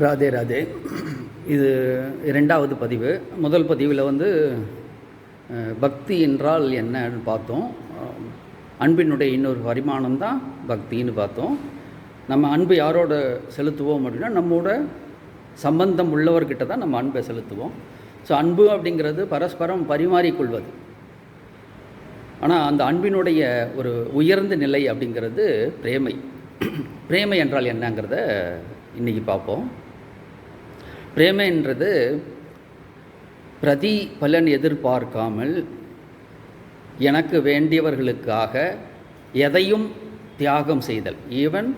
ராதே ராதே. இது இரண்டாவது பதிவு. முதல் பதிவில் வந்து பக்தி என்றால் என்னன்னு பார்த்தோம். அன்பினுடைய இன்னொரு பரிமாணம் தான் பக்தின்னு பார்த்தோம். நம்ம அன்பு யாரோட செலுத்துவோம் அப்படின்னா நம்மோட சம்பந்தம் உள்ளவர்கிட்ட தான் நம்ம அன்பை செலுத்துவோம். ஸோ அன்பு அப்படிங்கிறது பரஸ்பரம் பரிமாறிக்கொள்வது ஆனால் அந்த அன்பினுடைய ஒரு உயர்ந்த நிலை அப்படிங்கிறது பிரேமை. பிரேமை என்றால் என்னங்கிறத இன்றைக்கி பார்ப்போம். பிரேமைன்றது பிரதி பலன் எதிர்பார்க்காமல் எனக்கு வேண்டியவர்களுக்காக எதையும் தியாகம் செய்தல். ஈவன்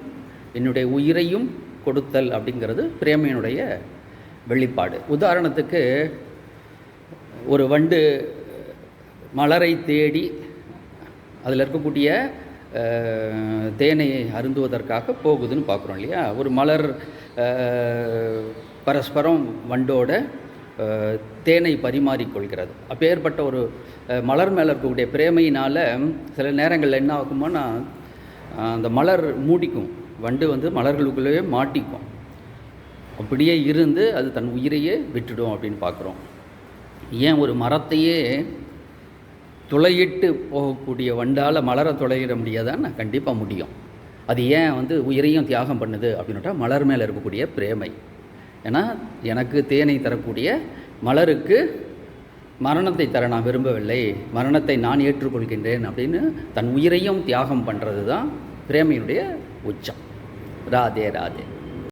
என்னுடைய உயிரையும் கொடுத்தல் அப்படிங்கிறது பிரேமையினுடைய வெளிப்பாடு. உதாரணத்துக்கு ஒரு வண்டு மலரை தேடி அதில் இருக்கக்கூடிய தேனை அருந்துவதற்காக போகுதுன்னு பார்க்குறோம் இல்லையா? ஒரு மலர் பரஸ்பரம் வண்டோட தேனை பரிமாறிக்கொள்கிறது. அப்பேற்பட்ட ஒரு மலர் மேலே இருக்கக்கூடிய பிரேமையினால் சில நேரங்களில் என்ன ஆகுமோன்னா அந்த மலர் மூடிக்கும். வண்டு வந்து மலர்களுக்குள்ளேயே மாட்டிக்கும். அப்படியே இருந்து அது தன் உயிரையே விட்டுடும் அப்படின்னு பார்க்குறோம். ஏன் ஒரு மரத்தையே துளையிட்டு போகக்கூடிய வண்டால் மலரை துளையிட முடியாதான்னு கண்டிப்பாக முடியும். அது ஏன் வந்து உயிரையும் தியாகம் பண்ணுது அப்படின்னுட்டா மலர் மேலே இருக்கக்கூடிய பிரேமை. ஏன்னா எனக்கு தேனை தரக்கூடிய மலருக்கு மரணத்தை தர நான் விரும்பவில்லை. மரணத்தை நான் ஏற்றுக்கொள்கின்றேன் அப்படின்னு தன் உயிரையும் தியாகம் பண்ணுறது தான் பிரேமையுடைய உச்சம். ராதே ராதே.